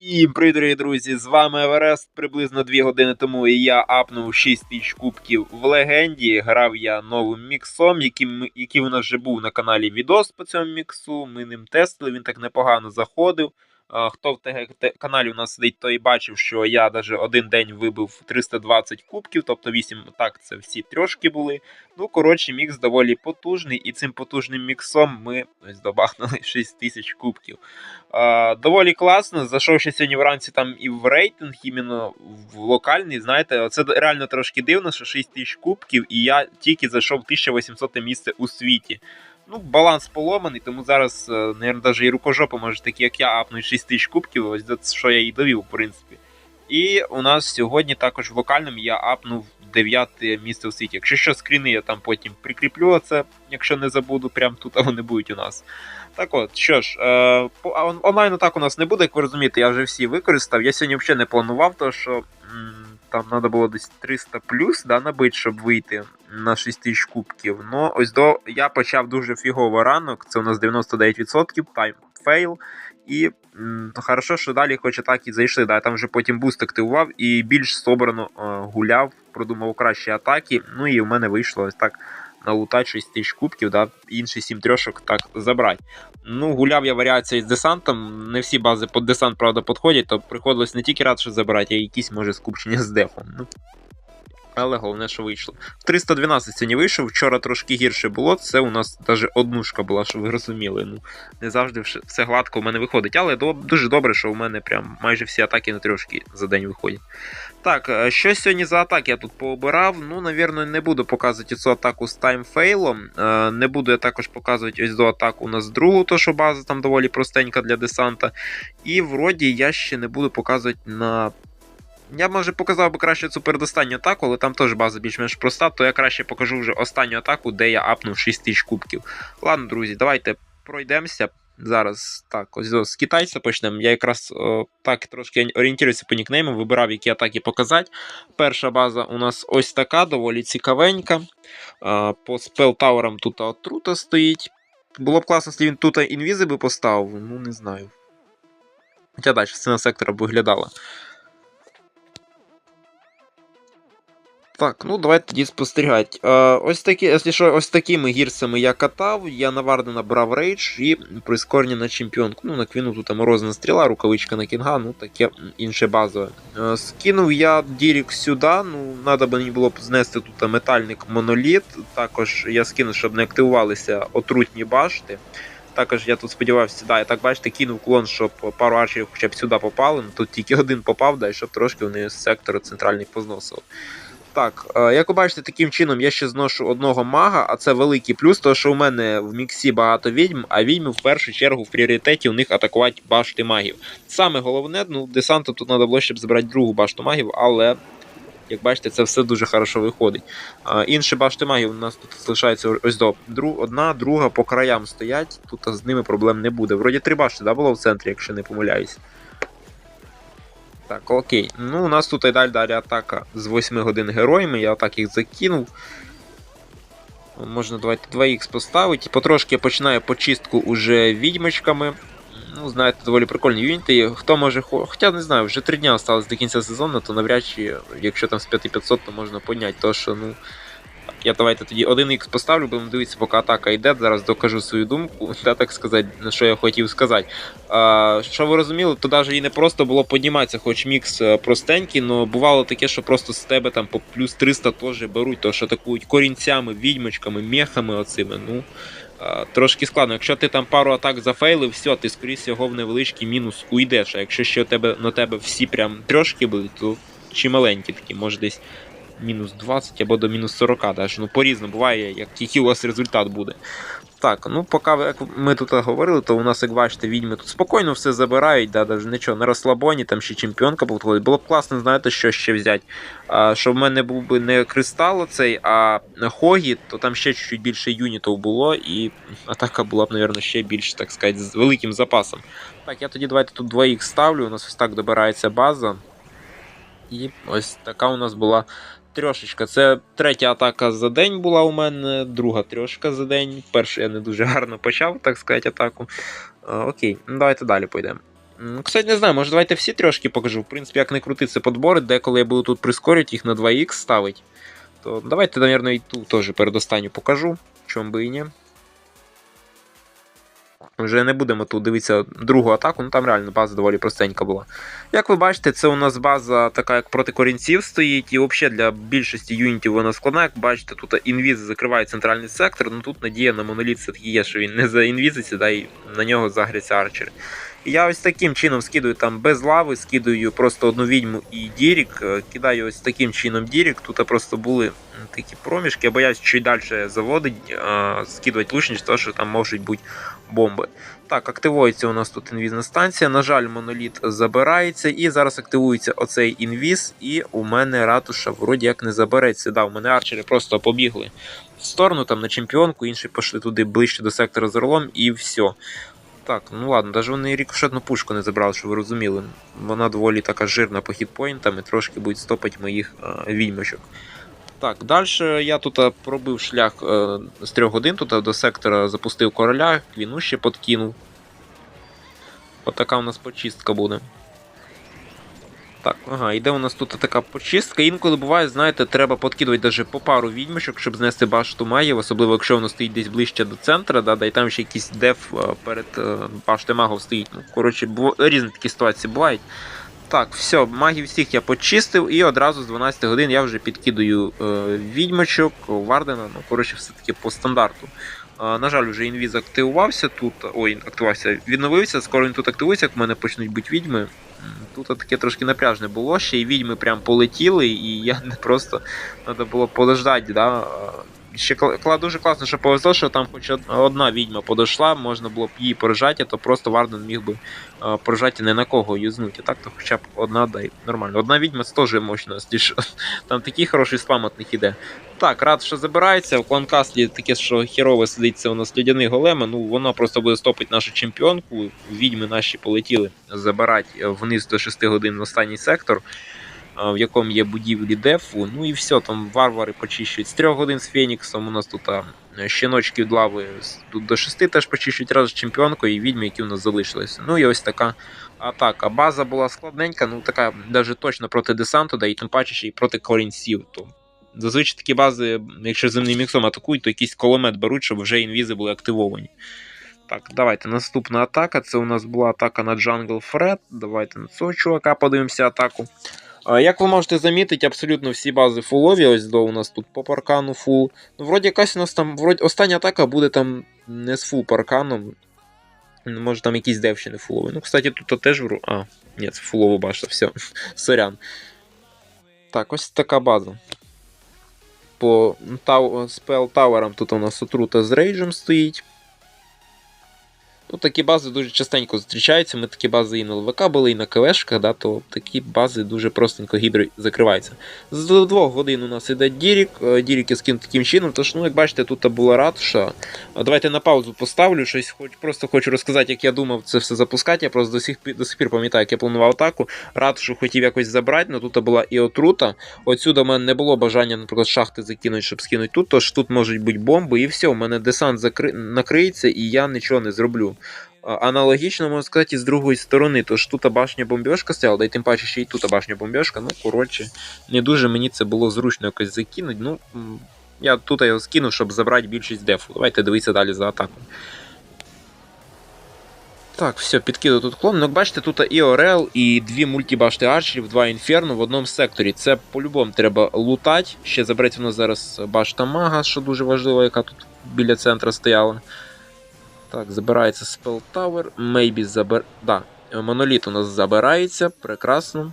І дорогі друзі! З вами Еверест. Приблизно 2 години тому і я апнув 6 тисяч кубків в легенді. Грав я новим міксом, який, який у нас вже був на каналі відос по цьому міксу. Ми ним тестили, він так непогано заходив. Хто в каналі у нас сидить, той бачив, що я навіть один день вибив 320 кубків, тобто 8 так, це всі трьошки були. Ну, коротше, мікс доволі потужний, і цим потужним міксом ми ось добахнули 6 тисяч кубків. Доволі класно. Зайшов ще сьогодні вранці там і в рейтинг, іменно в локальний. Знаєте, це реально трошки дивно, що 6 тисяч кубків, і я тільки зайшов 1800 місце у світі. Ну, баланс поломаний, тому зараз, мабуть, навіть і рукожопи, може, такі, як я, апнуть 6 тисяч кубків, ось це, що я і довів, в принципі. І у нас сьогодні також в я апнув 9 місце у світі. Якщо що, скріни я там потім прикріплю, це, якщо не забуду, прямо тут а вони будуть у нас. Так от, що ж, е, онлайн так у нас не буде, як ви розумієте, я вже всі використав. Я сьогодні взагалі не планував, тому що м, там треба було десь 300 плюс да, набити, щоб вийти на 6 тисяч кубків. Ну, ось до я почав дуже фігово ранок, це у нас 99% тайм фейл. І м, хорошо, що далі хоч так і зайшли. Да, там вже потім буст активував і більш собрано е, гуляв, продумав кращі атаки. Ну і в мене вийшло ось так налутати 6 тисяч кубків, да, інші 7 трьошок так забрати. Ну, гуляв я варіації з десантом. Не всі бази під десант, правда, підходять, то приходилось не тільки радше забирати, а й якісь, може, скупчення з дефом. Ну, але головне, що вийшло. 312 сьогодні вийшов, вчора трошки гірше було. Це у нас навіть однушка була, щоб ви розуміли. Ну, не завжди все гладко в мене виходить. Але дуже добре, що у мене прям майже всі атаки на трьошки за день виходять. Так, е, що сьогодні за атаки я тут пообирав? Ну, навірно, не буду показувати цю атаку з таймфейлом. Е, Не буду я також показувати ось до атаку у нас другу, то що база там доволі простенька для десанта. І вроді я ще не буду показувати на. Я може показав би краще цю передостанню атаку, але там теж база більш-менш проста, то я краще покажу вже останню атаку, де я апнув 6 тисяч кубків. Ладно, друзі, давайте пройдемося. Зараз так, ось з китайця почнемо. Я якраз о, так трошки орієнтуюся по нікнеймам, вибирав, які атаки показати. Перша база у нас ось така, доволі цікавенька. А, По спелтаурам тут отрута стоїть. Було б класно, якщо він тут інвізи би поставив, ну не знаю. Хоча далі сцена сектора б виглядала. Так, ну давайте тоді спостерігати. Е, ось такі, що, ось такими гірсами я катав, я на Вардена брав рейдж і прискорення на чемпіонку. Ну, на квіну тут морозна стріла, рукавичка на кінга, ну таке інше базове. Е, скинув я Дірік сюди, ну, треба мені було б знести тут метальник моноліт. Також я скинув, щоб не активувалися отрутні башти. Також я тут сподівався, да, я так бачите, кинув клон, щоб пару арчерів хоча б сюди попали. Ну, тут тільки один попав, да, і щоб трошки вони з сектору центральний позносили. Так, е, як ви бачите, таким чином я ще зношу одного мага, а це великий плюс, тому що у мене в міксі багато відьм, а відьми в першу чергу в пріоритеті у них атакувати башти магів. Саме головне, ну, десанту тут треба було, щоб забрати другу башту магів, але, як бачите, це все дуже хорошо виходить. Інші башти магів у нас тут залишається ось до одна, друга по краям стоять, тут з ними проблем не буде. Вроді три башти, да, було в центрі, якщо не помиляюсь. Так, окей. Ну, у нас тут і далі далі атака з 8 годин героями, я так їх закинув. Можна давайте 2х поставити. Потрошки я починаю почистку уже відьмочками. Ну, знаєте, доволі прикольні юніти. Хто може Хоча не знаю, вже 3 дні осталось до кінця сезону, то навряд чи, якщо там з 5500, то можна поняти, то що, ну. Я давайте тоді 1х поставлю, будемо дивитися, поки атака йде. Зараз докажу свою думку, та так сказати, на що я хотів сказати. А, що ви розуміли, то навіть і не просто було підніматися, хоч мікс е, простенький, але бувало таке, що просто з тебе там по плюс 300 теж беруть, то що атакують корінцями, відьмочками, мехами оцими. Ну, трошки складно. Якщо ти там пару атак зафейлив, все, ти скоріше всього в невеличкий мінус уйдеш. А якщо ще тебе, на тебе всі прям трьошки будуть, то чималенькі такі, може десь мінус 20 або до мінус 40 даже. Ну, по-різному буває, як який у вас результат буде. Так, ну поки як ми тут говорили, то у нас, як бачите, відьми тут спокійно все забирають, да, навіть нічого, на розслабоні, там ще чемпіонка підходить. Було б класно, знаєте, що ще взяти. А, щоб в мене був би не кристал оцей, а Хогі, то там ще чуть більше юнітів було, і атака була б, мабуть, ще більш, так сказати, з великим запасом. Так, я тоді давайте тут двоїх ставлю, у нас ось так добирається база. І ось така у нас була трьошечка. Це третя атака за день була у мене, друга трьошка за день. Першу я не дуже гарно почав, так сказати, атаку. Окей, ну давайте далі пойдемо. Кстати, не знаю, може давайте всі трьошки покажу. В принципі, як не крути, це подбори, деколи я буду тут прискорювати їх на 2х ставити. То давайте, мабуть, і ту теж передостанню покажу, чому би і ні. Вже не будемо тут дивитися другу атаку, ну там реально база доволі простенька була. Як ви бачите, це у нас база така, як проти корінців стоїть, і взагалі для більшості юнітів вона складна. Як бачите, тут інвіз закриває центральний сектор, ну тут надія на моноліт все-таки є, що він не заінвізиться, да, і на нього загряться арчери. Я ось таким чином скидаю там без лави, скидаю просто одну відьму і дірік, е, кидаю ось таким чином дірік. Тут просто були такі проміжки, я боюсь чуть далі заводить, е, скидувати лучність, тому що там можуть бути бомби. Так, активується у нас тут інвізна станція. На жаль, моноліт забирається, і зараз активується оцей інвіз, і у мене ратуша вроді як не забереться. Да, у мене арчери просто побігли в сторону там на чемпіонку, інші пішли туди ближче до сектора з орлом, і все. Так, ну ладно, навіть вони рікошетну пушку не забрали, щоб ви розуміли. Вона доволі така жирна по хітпоінтам і трошки будуть стопити моїх е, вільмочок. Так, далі я тут е, пробив шлях е, з 3 годин, тут е, до сектора запустив короля, квіну ще подкинув. Отака у нас почистка буде. Так, ага, іде у нас тут така почистка. Інколи буває, знаєте, треба подкидувати даже по пару відьмочок, щоб знести башту магів, особливо якщо воно стоїть десь ближче до центра, да, да і там ще якийсь деф е, перед е, баштою магів стоїть. Ну, коротше, бу- різні такі ситуації бувають. Так, все, магів всіх я почистив, і одразу з 12 годин я вже підкидаю е, відьмочок, Вардена, ну, коротше, все-таки по стандарту. На жаль, вже інвіз активувався тут. Ой, активувався, відновився, скоро він тут активується, як в мене почнуть бути відьми. Тут таке трошки напряжне було, ще й відьми прям полетіли, і я не просто треба було подождати. Да? Ще дуже класно, що повезло, що там хоч одна відьма подошла, можна було б її порожати, то просто Варден міг би е, прожати не на кого юзнути. Так, то хоча б одна дай нормально. Одна відьма це теж мощно, там такий хороший спам іде. Так, рад, що забирається. В кланкаслі таке, що херове сидить, це у нас людяний голема. Ну воно просто буде стопити нашу чемпіонку. Відьми наші полетіли забирати вниз до 6 годин в останній сектор. А, В якому є будівлі дефу, ну і все, там варвари почищують з 3 годин з Феніксом. У нас тут а, щіночки від лави тут до 6 теж почищують разом з чемпіонкою і відьми, які у нас залишилися. Ну і ось така атака. База була складненька, ну така навіть точно проти десанту, да і тим паче ще й проти корінців. То зазвичай такі бази, якщо земним міксом атакують, то якийсь кулемет беруть, щоб вже інвізи були активовані. Так, давайте наступна атака. Це у нас була атака на Jungle Fred. Давайте на цього чувака подивимося атаку. А, Як ви можете замітити, абсолютно всі бази фулові. Ось до у нас тут по паркану фул. Ну, вроді якась у нас там. Вроді, остання атака буде там не з фул парканом. Може там якийсь дев ще не фуловий. Ну, кстати, тут теж вру. А, ні, це фулова башта, все. Сорян. Так, ось така база. По тау... спел таверам тут у нас отрута з рейджем стоїть. Ну, такі бази дуже частенько зустрічаються. Ми такі бази і на ЛВК були, і на КВшках, да, то такі бази дуже простенько гідро закриваються. З двох годин у нас іде Дірік. Е, Дірік я скину таким чином. Тож, ну, як бачите, тут була ратуша. Давайте на паузу поставлю щось, хоч просто хочу розказати, як я думав це все запускати. Я просто до сих, до сих пір пам'ятаю, як я планував атаку. Ратушу хотів якось забрати, але тут була і отрута. Отсюди в мене не було бажання, наприклад, шахти закинути, щоб скинути тут. Тож тут можуть бути бомби, і все, у мене десант закри... накриється, і я нічого не зроблю. Аналогічно можна сказати і з другої сторони, тож тут башня бомбьошка стояла, да й тим паче ще й тут башня бомбьошка. Ну, коротше, не дуже мені це було зручно якось закинути. Ну, я тут його скинув, щоб забрати більшість дефу. Давайте дивитися далі за атаку. Так, все, підкидаю тут клон. Ну, бачите, тут і Орел, і дві мультібашти арчерів, два інферно в одному секторі. Це по-любому треба лутати. Ще забереться у нас зараз башта мага, що дуже важливо, яка тут біля центра стояла. Так, забирається Spell Tower. Maybe забер... Да, моноліт у нас забирається. Прекрасно.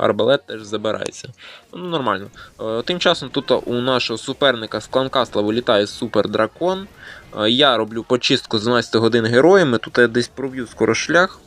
Арбалет теж забирається. Ну, нормально. Е, Тим часом тут у нашого суперника з кланкасла вилітає супер дракон. Е, Я роблю почистку з 12 годин героями. Тут я десь проб'ю скоро шлях.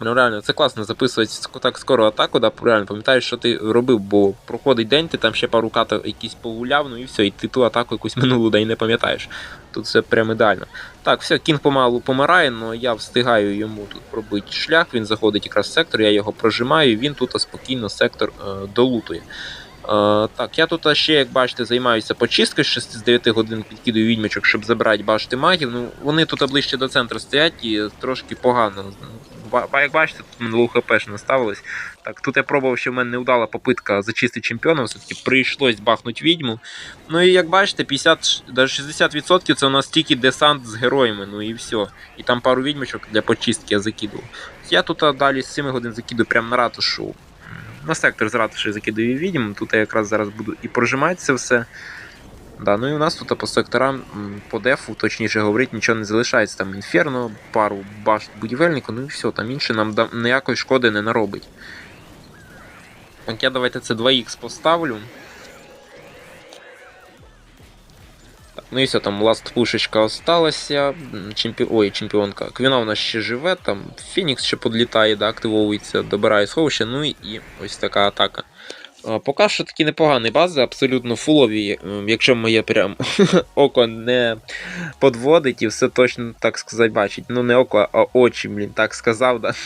Ну, реально, це класно записувати так скоро атаку, да, реально пам'ятаєш, що ти робив, бо проходить день, ти там ще пару каток якісь погуляв, ну і все, і ти ту атаку якусь минулу день не пам'ятаєш. Тут все прям ідеально. Так, все, кінг помалу помирає, але я встигаю йому тут пробити шлях, він заходить якраз в сектор, я його прожимаю, і він тут спокійно сектор е, долутує. так, я тут ще, як бачите, займаюся почисткою з 6 з 9 годин підкидаю відьмачок, щоб забрати башти магів. Ну, вони тут ближче до центру стоять і трошки погано. Як бачите, тут минулого хп ж наставилось. Так, тут я пробував, що в мене невдала попитка зачистити чемпіона, все-таки прийшлось бахнути відьму. Ну і як бачите, 50, навіть 60% це у нас тільки десант з героями, ну і все. І там пару відьмачок для почистки я закидував. Я тут далі з 7 годин закидую прямо на ратушу. На сектор з ратуші закидую відьм. Тут я якраз зараз буду і прожимати це все. Да, ну і у нас тут по секторам, по дефу, точніше говорити, нічого не залишається. Там інферно, пару башт будівельника, ну і все, там інше нам да- ніякої шкоди не наробить. Так, я давайте це 2х поставлю. Ну і все, там ласт пушечка осталася. Чемпі... Ой, чемпіонка. Квіна у нас ще живе, там Фінікс ще подлітає, да, активовується, добирає сховище, ну і ось така атака. Поки що такі непогані бази, абсолютно фулові, якщо моє прям око не подводить і все точно, так сказати, бачить. Ну, не око, а очі, блін, так сказав, да.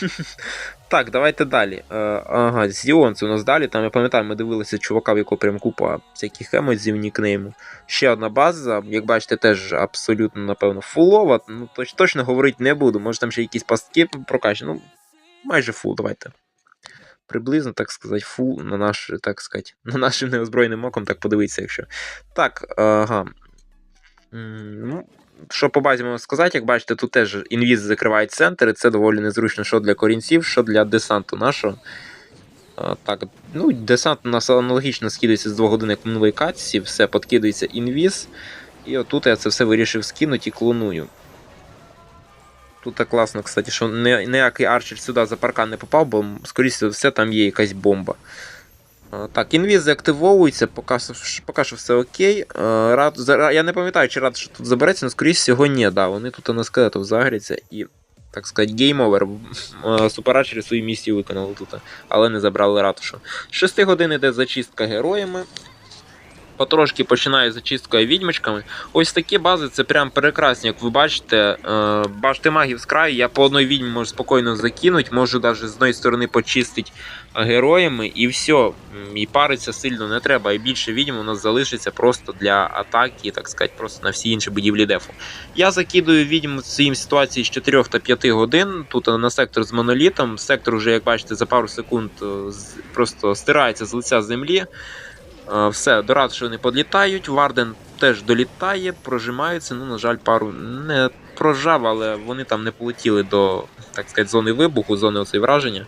Так, давайте далі. Е, ага, Зіон у нас далі. Там я пам'ятаю, ми дивилися чувака, в якого прям купа всяких емодзів нікнейму. Ще одна база, як бачите, теж абсолютно, напевно, фулова. Ну, точ, точно говорити не буду. Може там ще якісь пастки прокачані. Ну, майже фул, давайте. Приблизно, так сказати, фул на наш, так сказати, на нашим неозброєним оком, так подивитися, якщо. Так, ага. Ну, що по базі можна сказати, як бачите, тут теж інвіз закриває центр, і це доволі незручно, що для корінців, що для десанту нашого. Так, ну, десант у нас аналогічно скидається з 2 годин, як в минулої катці, все подкидається інвіз. І отут я це все вирішив скинути і клоную. Тут так класно, кстати, що ніякий арчер сюди за паркан не попав, бо, скоріше все, там є якась бомба. Так, інвіз активовується, поки, що- все окей. Рад, я не пам'ятаю, чи рад, що тут забереться, але скоріше всього ні, да, вони тут на скелетов загряться і, так сказати, гейм овер. Суперачери свою місію виконали тут, але не забрали ратушу. З 6 годин іде зачистка героями. Потрошки починаю зачисткою відьмачками. Ось такі бази це прям прекрасні, як ви бачите. Е, башти магів з краю, я по одній відьмі можу спокійно закинути, можу навіть з одної сторони почистити героями, і все. І париться сильно не треба. І більше відьм у нас залишиться просто для атаки, так сказати, просто на всі інші будівлі дефу. Я закидую відьм в цій ситуації з 4 та 5 годин. Тут е, на сектор з монолітом. Сектор вже, як бачите, за пару секунд е, просто стирається з лиця землі. Все, до вони подлітають. Варден теж долітає, прожимаються. Ну, на жаль, пару не прожав, але вони там не полетіли до, так сказати, зони вибуху, зони оцей враження.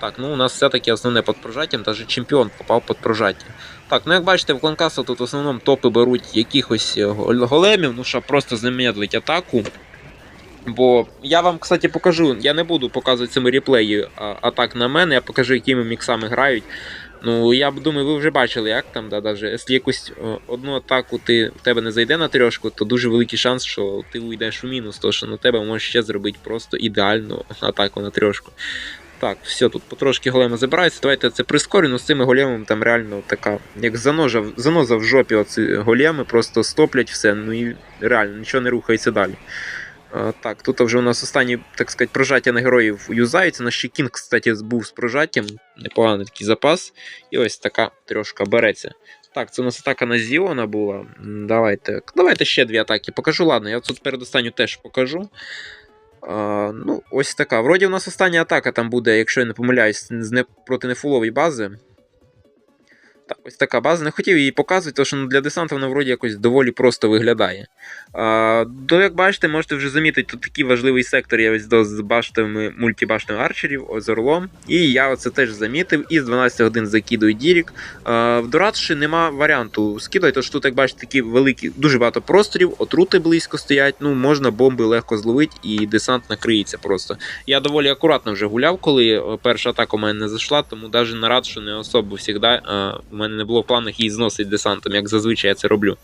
Так, ну у нас все-таки основне під прожаттям, навіть чемпіон попав під прожаття. Так, ну як бачите, в Кланкасу тут в основному топи беруть якихось е, големів, ну щоб просто замедлить атаку. Бо я вам, кстати, покажу, я не буду показувати цими реплеї атак на мене, я покажу, якими міксами грають. Ну, я думаю, ви вже бачили, як там, да, даже, якщо якусь е, одну атаку ти, в тебе не зайде на трьошку, то дуже великий шанс, що ти уйдеш у мінус, тому що на тебе може ще зробити просто ідеальну атаку на трьошку. Так, все, тут потрошки големи забираються. Давайте це прискорю, ну з цими големами там реально така, як заножа, заноза в жопі оці големи, просто стоплять все, ну і реально нічого не рухається далі. А, так, тут вже у нас останні, так сказати, прожаття на героїв юзаються. На ще Кінг, кстати, був з прожаттям. Непоганий такий запас. І ось така трьошка береться. Так, це у нас атака на Зіона була. Давайте. Давайте ще дві атаки покажу. Ладно, я тут передостанню теж покажу. А, ну, ось така. Вроді у нас остання атака там буде, якщо я не помиляюсь, не, проти нефулової бази. Так, ось така база. Не хотів її показувати, тому що ну, для десанту вона вроді якось доволі просто виглядає. А, до, як бачите, можете вже замітити, тут такий важливий сектор є ось до з баштами мультибаштами арчерів з орлом. І я оце теж замітив. І з 12 годин закидую Дірік. А, в Дорадші нема варіанту скидати, що тут, як бачите, такі великі, дуже багато просторів, отрути близько стоять. Ну, можна бомби легко зловити, і десант накриється просто. Я доволі акуратно вже гуляв, коли е, перша атака у мене не зайшла, тому навіть на радшу не особо завжди. У мене не було в планах її зносити десантом, як зазвичай я це роблю.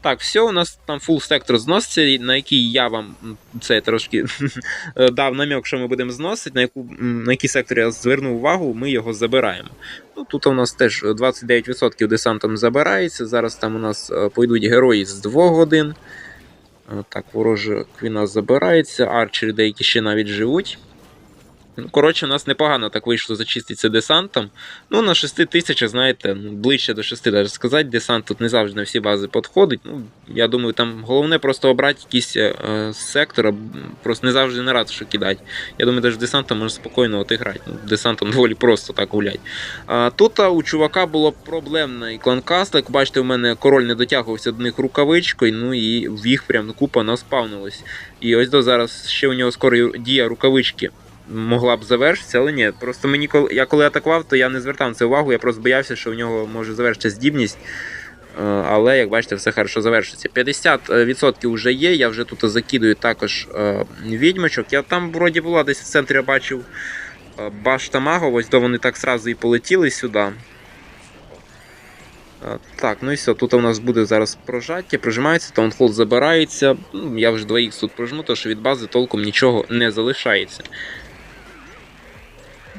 Так, все, у нас там фул сектор зноситься, на який я вам це трошки дав намік, що ми будемо зносити, на, яку, на який сектор я звернув увагу, ми його забираємо. Ну, тут у нас теж 29% десантом забирається. Зараз там у нас е, пойдуть герої з 2 годин. Е, Так, ворожа квіна забирається, арчери деякі ще навіть живуть. Коротше, у нас непогано так вийшло зачиститися десантом. Ну, на 6 тисячах, знаєте, ну, ближче до 6 навіть сказати, десант тут не завжди на всі бази підходить. Ну, я думаю, там головне просто обрати якийсь е, сектор, просто не завжди не рад, що кидати. Я думаю, навіть десантом можна спокійно от грати. Ну, десантом доволі просто так гулять. А, тут у чувака було проблемний кланкаст. Як бачите, у мене король не дотягувався до них рукавичкою, ну і в їх прям купа наспавнилась. І ось до зараз ще у нього скоро дія рукавички могла б завершитися, але ні. Просто мені коли я коли атакував, то я не звертав на це увагу. Я просто боявся, що в нього може завершитися здібність. Е, Але, як бачите, все хорошо завершиться. 50% вже є. Я вже тут закидую також е, відьмачок. Я там вроді була десь в центрі я бачив е, башта магов, ось до вони так сразу і полетіли сюди. Так, ну і все. Тут у нас буде зараз прожаття, прожимається, таунхол забирається. Ну, Я вже 2х тут прожму, тому що від бази толком нічого не залишається.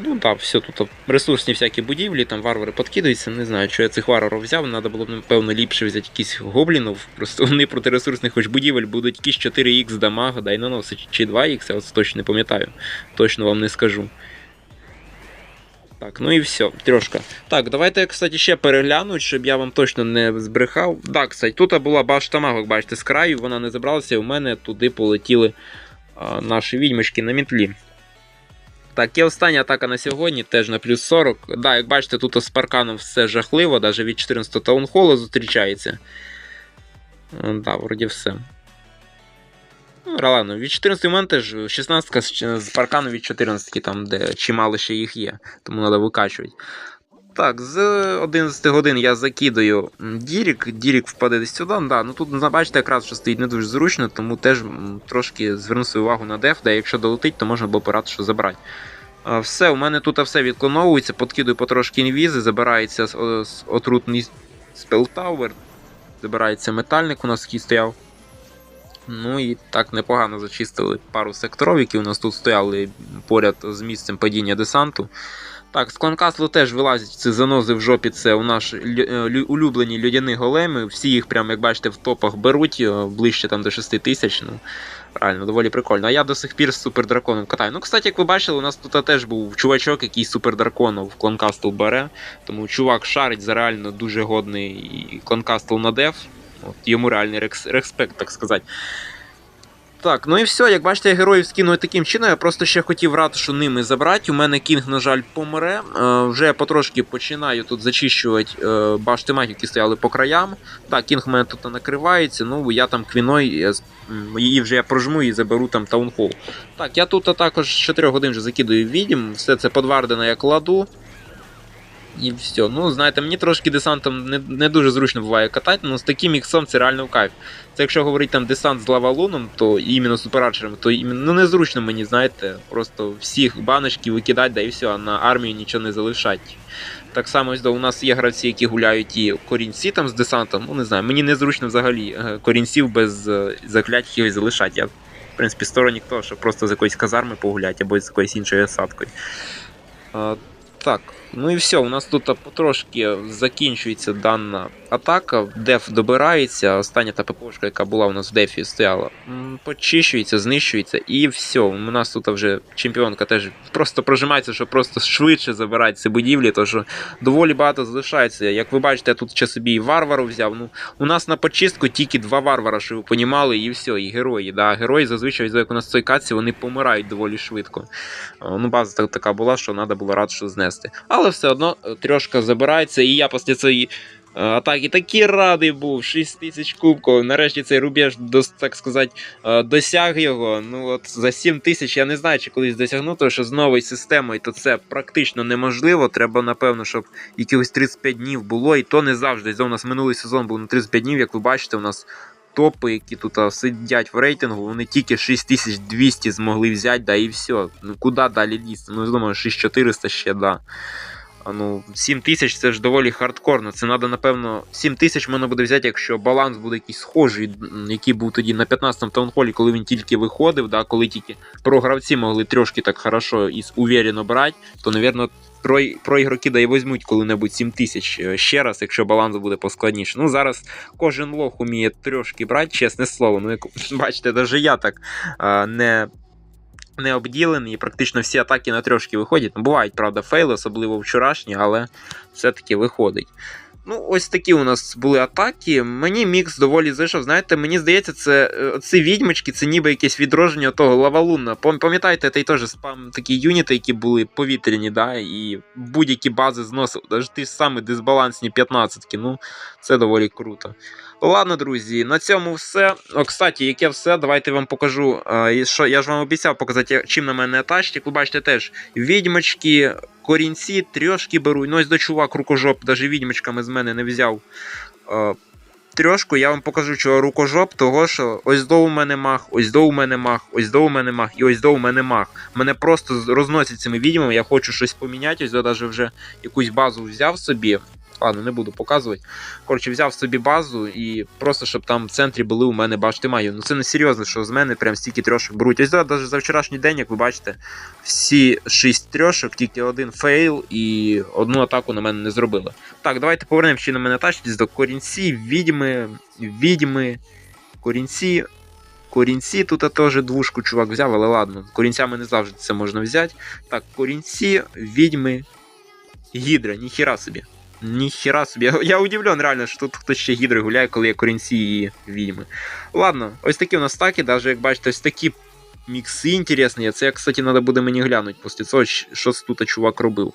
Ну так, все, тут ресурсні всякі будівлі, там варвари підкидаються. Не знаю, що я цих варварів взяв. Треба було б, напевно, ліпше взяти якісь гоблінів. Просто вони проти ресурсних хоч будівель будуть якісь 4х дамага, дай наносить, чи 2х, я точно не пам'ятаю. Точно вам не скажу. Так, ну і все, трошка. Так, давайте я, кстати, ще перегляну, щоб я вам точно не збрехав. Так, кстати, тут була башта магок, бачите, з краю, вона не забралася, і у мене туди полетіли а, наші відьмочки на мітлі. Так, і остання атака на сьогодні, теж на плюс 40. Да, як бачите, тут з парканом все жахливо, навіть від 14 таунхолу зустрічається. Да, вроді все. Ну, Ралану, від 14 у мене теж 16 з паркану від 14, там, де чимало ще їх є, тому треба викачувати. Так, з 11 годин я закидаю Дірік, Дірік впаде десь сюди. Да, ну Тут, бачите, якраз що стоїть не дуже зручно, тому теж трошки зверну свою увагу на деф, де якщо долетить, то можна було порад, що забрати. Все, у мене тут все відклоновується, подкидую потрошки інвізи, забирається отрутний спелтауер, забирається метальник у нас який стояв. Ну і так непогано зачистили пару секторів, які у нас тут стояли поряд з місцем падіння десанту. Так, з кланкаслу теж вилазять ці занози в жопі. Це у нас улюблені людяні големи. Всі їх, прям, як бачите, в топах беруть ближче там до 6 тисяч. Ну, Реально, доволі прикольно. А я до сих пір з супердраконом катаю. Ну, кстати, як ви бачили, у нас тут теж був чувачок, який супердраконом в кланкастл бере. Тому чувак шарить за реально дуже годний кланкастл на деф. От, Йому реальний респект, так сказати. Так, ну і все, як бачите, я героїв скину таким чином. Я просто ще хотів ратушу ними забрати. У мене кінг, на жаль, помре. Е, вже я потрошки починаю тут зачищувати е, башти магів, які стояли по краям. Так, кінг у мене тут накривається. Ну, я там квіною, її вже я прожму і заберу там таунхол. Так, я тут також 4 годин вже закидую відім. Все це подвардено я кладу. І все. Ну, знаєте, мені трошки десантом не не дуже зручно буває катати, але з таким іксом це реально в кайф. Це якщо говорити там десант з лавалуном, то іменно суперарчером, то іменно, ну незручно мені, знаєте, просто всіх баночків викидати, да і все, а на армію нічого не залишать. Так само ось, да, у нас є гравці, які гуляють і корінці там з десантом. Ну не знаю, мені незручно взагалі е, корінців без е, заклять якихось залишати. Я, в принципі, сторонник того, щоб просто з якоїсь казарми погуляти або з якоюсь іншою осадкою. А, Так, ну і все, у нас тут потрошки закінчується дана атака, деф добирається. Остання та ППшка, яка була у нас в дефі, стояла, почищується, знищується, і все. У нас тут вже чемпіонка теж просто прожимається, щоб просто швидше забирати ці будівлі, тому що доволі багато залишається. Як ви бачите, я тут ще собі і варвару взяв. Ну, У нас на почистку тільки два варвара, що ви понімали, і все, і герої. Да. Герої зазвичай, як у нас в цій каці, вони помирають доволі швидко. Ну, База така була, що треба було рад, що знести. Але все одно трьошка забирається, і я після цієї атаки такий радий був. 6 тисяч кубків. Нарешті цей рубеж, так сказати, досяг його. Ну от За 7 тисяч я не знаю, чи колись досягну, тому що з новою системою то це практично неможливо. Треба, напевно, щоб якихось 35 днів було, і то не завжди. У нас минулий сезон був на 35 днів, як ви бачите, у нас. Топи, які тут сидять в рейтингу, вони тільки 6200 змогли взяти, да і все. Ну куди далі лізти? Ну, я думаю, 6400 ще, да ну, 7 тисяч це ж доволі хардкорно. Це треба, напевно, 7 тисяч можна буде взяти, якщо баланс буде якийсь схожий, який був тоді на 15-му таунхолі, коли він тільки виходив, да, коли тільки програвці могли трошки так хорошо і уверенно брати, то, напевно, про, ігроки да і візьмуть коли-небудь 7 тисяч е, ще раз, якщо баланс буде поскладніше. Ну, зараз кожен лох уміє трошки брати, чесне слово. Ну, як бачите, навіть я так а, не не обділений, і практично всі атаки на трьошки виходять. Ну, бувають, правда, фейли, особливо вчорашні, але все-таки виходить. Ну, ось такі у нас були атаки. Мені мікс доволі зайшов. Знаєте, мені здається, це е, ці відьмочки, це ніби якесь відродження того лавалуна. Пам- Пам'ятаєте, той теж спам такі юніти, які були повітряні, да, і будь-які бази зносив, навіть ті ж самі дисбалансні 15-ки. Ну, це доволі круто. Ладно, друзі, на цьому все. О, кстати, яке все, давайте вам покажу. е, що я ж вам обіцяв показати, чим на мене. Як ви бачите, теж відьмочки, корінці, трьошки беру. Ну, ось до чувак рукожоп, навіть відьмочками з мене не взяв. Е, Трьошку я вам покажу, чого рукожоп, того що ось до у мене мах, ось до у мене мах, ось до у мене мах і ось до у мене мах. Мене просто розносять цими відьмами, я хочу щось поміняти, ось до навіть вже якусь базу взяв собі. Ладно, не буду показувати. Коротше, взяв собі базу і просто щоб там в центрі були у мене башти маю. Ну це не серйозно, що з мене прям стільки трьошок беруть. Ось навіть за вчорашній день, як ви бачите, всі шість трьошок, тільки один фейл і одну атаку на мене не зробили. Так, давайте повернемо ще на мене тачитись до корінці, відьми, відьми, корінці. Корінці тут теж двушку чувак взяв, але ладно, корінцями не завжди це можна взяти. Так, корінці, відьми, гідра, ніхіра собі. Ніхіра собі. Я, я удивлен реально, що тут хтось ще гідри гуляє, коли є корінці і відьми. Ладно, ось такі у нас таки, навіть як бачите, ось такі мікси інтересні. Це, кстати, треба буде мені глянути після цього, що тут чувак робив.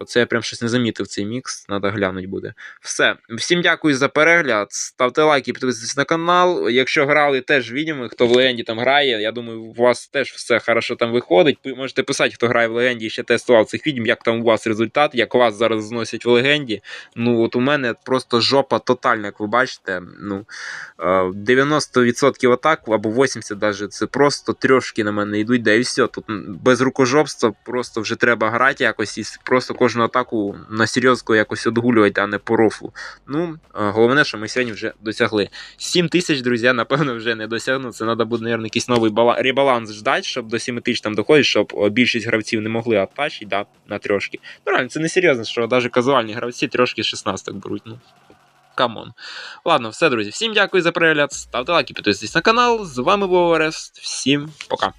Оце я прям щось не замітив цей мікс, треба глянути буде. Все. Всім дякую за перегляд. Ставте лайки, підписуйтесь на канал. Якщо грали теж відьми, хто в легенді там грає, я думаю, у вас теж все хорошо там виходить. Ви можете писати, хто грає в легенді і ще тестував цих відьм, як там у вас результат, як вас зараз зносять в легенді. Ну, от у мене просто жопа тотальна, як ви бачите. Ну, е, 90% атак або 80% даже, це просто трьошки на мене йдуть, да і все. Тут без рукожопства просто вже треба грати якось і просто кожну атаку на серйозку якось одгулювати, а не по рофлу. Ну, е, головне, що ми сьогодні вже досягли. 7 тисяч, друзі, напевно, вже не досягну. Це треба буде, мабуть, якийсь новий бала... ребаланс ждати, щоб до 7 тисяч там доходить, щоб е, більшість гравців не могли атачити да, на трьошки. Ну, реально, це не серйозно, що навіть казуальні гравці трьошки 16 беруть. Ну, камон. Ладно, все, друзі. Всім дякую за перегляд. Ставте лайки, підписуйтесь на канал. З вами був Орест. Всім пока.